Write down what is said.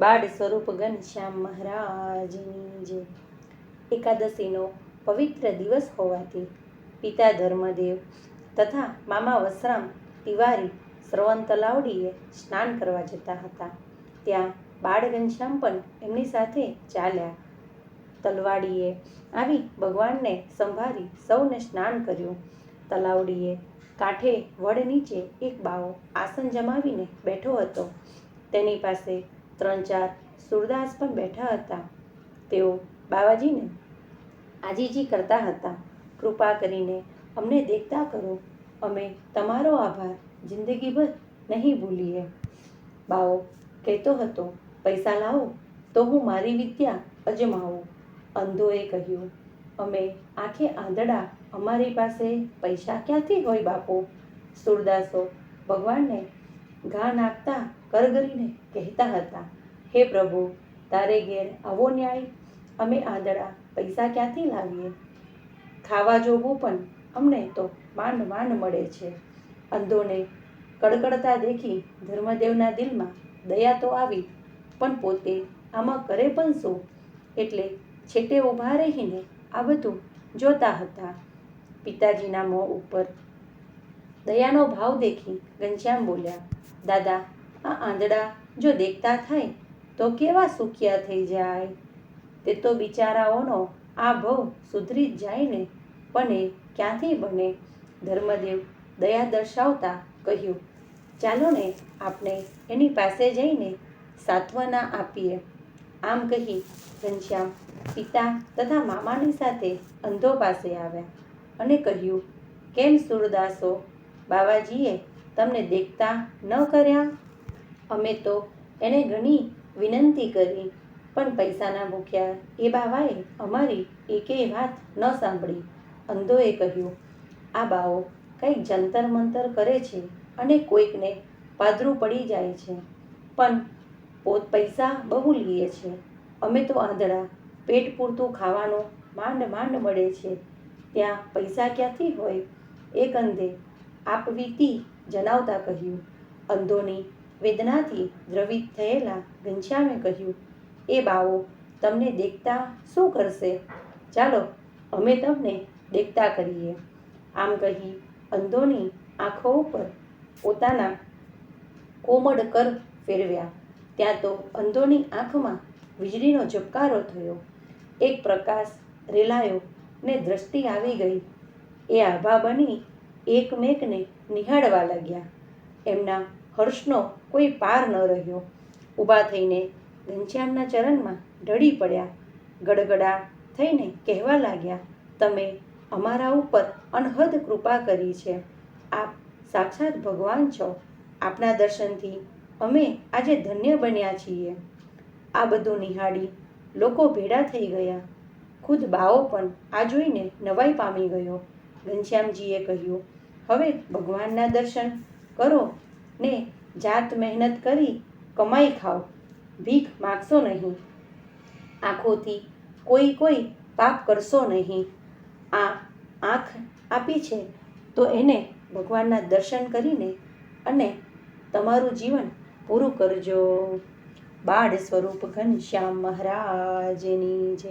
બાળ સ્વરૂપ ઘનશ્યામ મહારાજની જય એકાદશીનો પવિત્ર દિવસ હોવાથી પિતા ધર્મદેવ તથા મામા વસરામ તિવારી શ્રવણ તલાવડીએ સ્નાન કરવા જતા હતા. ત્યાં બાળ ઘનશ્યામ પણ એમની સાથે ચાલ્યા. તલવાડીએ આવી ભગવાનને સંભાળી સૌને સ્નાન કર્યું. તલાવડીએ કાંઠે વડ નીચે એક બાવો આસન જમાવીને બેઠો હતો. તેની પાસે ત્રણ ચાર સુરદાસ પણ બેઠા હતા. તેઓ બાવાજીને આજીજી કરતા હતા. કૃપા કરીને અમને દેખતા કરો. અમે તમારો આભાર જિંદગીભર નહીં ભૂલીએ. બાવો કહેતો હતો, પૈસા લાવો તો હું મારી વિદ્યા અજમાવું. અંધોએ કહ્યું, અમે આંખે આંધળા અમારી પાસે પૈસા ક્યાંથી હોય બાપુ? સુરદાસો ભગવાનને ઘા નાખતા કરગરીને કહેતા હતા, હે પ્રભુ, તારે ઘેર આવો ન્યાય. અમે આંધળા પૈસા ક્યાંથી લાવીએ? ખાવા જોવું પણ અમને તો માંડ માંડ મળે છે. અંધોને કડકડતા દેખી ધર્મદેવના દિલમાં દયા તો આવી, પણ પોતે આમાં કરે પણ શું? એટલે છેટે ઊભા રહીને આ બધું જોતા હતા. પિતાજીના મોં ઉપર દયાનો ભાવ દેખી ઘનશ્યામ બોલ્યા દાદા, આ આંધળા જો દેખતા થાય, તો કેવા સુખિયા થઈ જાય? તે તો બિચારાઓનો આ ભવ સુધરી જ જાય ને, પણ એ ક્યાંથી બને? ધર્મદેવ દયા દર્શાવતા કહ્યું, ચાલો ને આપણે એની પાસે જઈને સાત્વના આપીએ. આમ કહી ઘનશ્યામ પિતા તથા મામાની સાથે અંધો પાસે આવ્યા અને કહ્યું, કેમ સુરદાસો? બાવાજીએ તમને દેખતા ન કર્યા? અમે તો એને ઘણી વિનંતી કરી, પણ પૈસાના ભૂખ્યા. એ બાવાએ અમારી એકેય વાત ન સાંભળી. અંધોએ કહ્યું, આ બાઓ કંઈક જંતર મંતર કરે છે અને કોઈકને પાદરું પડી જાય છે. પણ પોત પૈસા બહુ લઈએ છે. અમે તો આંધળા. પેટ પૂરતું ખાવાનું માંડ માંડ મળે છે. ત્યાં પૈસા ક્યાંથી હોય? એક અંધે આપવીતી જણાવતા કહ્યું, અંધોની વેદનાથી દ્રવિત થયેલા ઘનશ્યામે કહ્યું, એ બાવો, તમને દેખતા શું કરશે? ચાલો, અમે તમને દેખતા કરીએ. આમ કહી અંધોની આંખો ઉપર પોતાના કોમળ કર ફેરવ્યા. ત્યાં તો અંધોની આંખમાં વીજળીનો ઝબકારો થયો. એક પ્રકાશ રેલાયો ને દ્રષ્ટિ આવી ગઈ. એ આભા બની એકમેકને નિહાળવા લાગ્યા. એમના હર્ષનો કોઈ પાર ન રહ્યો. ઊભા થઈને ઘનશ્યામના ચરણમાં ઢળી પડ્યા. ગડગડા થઈને કહેવા લાગ્યા, તમે અમારા ઉપર અનહદ કૃપા કરી છે. આપ સાક્ષાત ભગવાન છો. આપના દર્શનથી અમે આજે ધન્ય બન્યા છીએ. આ બધું નિહાળી લોકો ભેડા થઈ ગયા. ખુદ બાવો પણ આ જોઈને નવાઈ પામી ગયો. ઘનશ્યામજીએ કહ્યું, હવે ભગવાનના દર્શન કરો ને જાત મહેનત કરી કમાઈ ખાઓ, ભીખ માગશો નહીં. આંખોથી કોઈ કોઈ પાપ કરશો નહીં. આ આંખ આપી છે તો એને ભગવાનના દર્શન કરીને અને તમારું જીવન પૂરું કરજો. બાળ સ્વરૂપ ઘનશ્યામ મહારાજની જય.